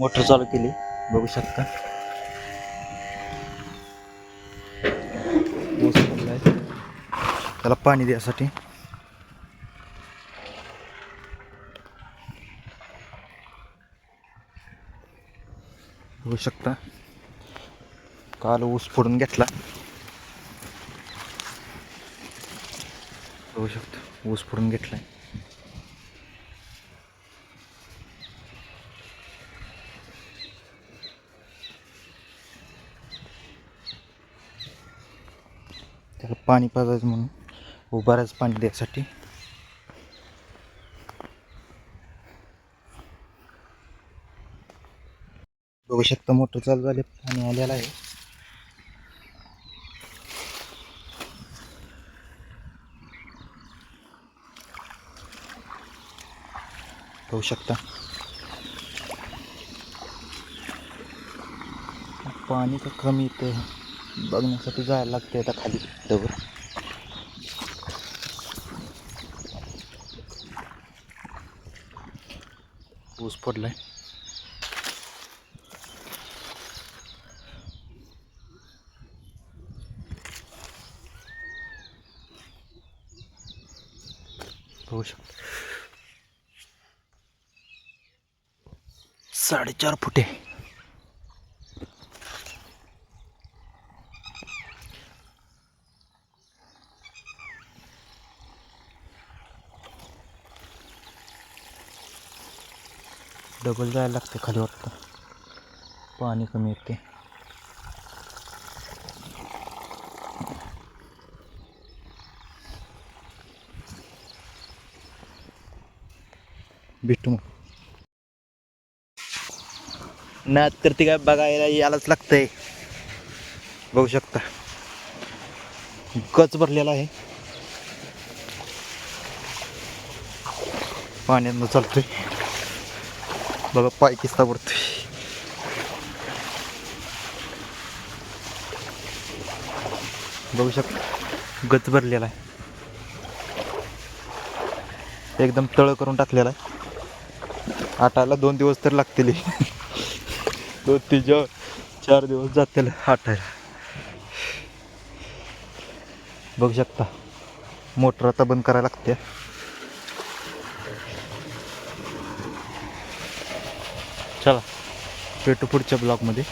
Motor चालू केली. बघू शकता. ऊस त्याला पाणी द्यासाठी. बघू शकता. काल ऊस फोडून घेतला. बघू शकता. ऊस फोडून घेतलाय. त्याला पाणी पाजायचं म्हणून. हो, उभारायचं पाणी द्यायसाठी बघू शकता मोटर चालू झाले पाणी आलेलं आहे. बघू शकता. पाणी तर कमी येतं बघण्यासाठी जायला लागते आता खाली. डबर ऊस पडलाय बघू शकता. साडेचार फुटे. डबल जायला लागते खाली वाटतं. पाणी कमी येते. भेटू मग. नाही तर ती काय बघायला यायलाच लागतंय. बघू शकता. गच भरलेला आहे. पाण्यानं चालतोय. बघा पाय किस्ता पडतोय बघू शकता गच भरलेला आहे एकदम तळ करून टाकलेला आहे आटायला दोन दिवस तर लागतील दोन तीन जेव्हा चार दिवस जातील आटायला बघू शकता मोटर आता बंद करायला लागते चला. भेटू पुढच्या ब्लॉगमध्ये.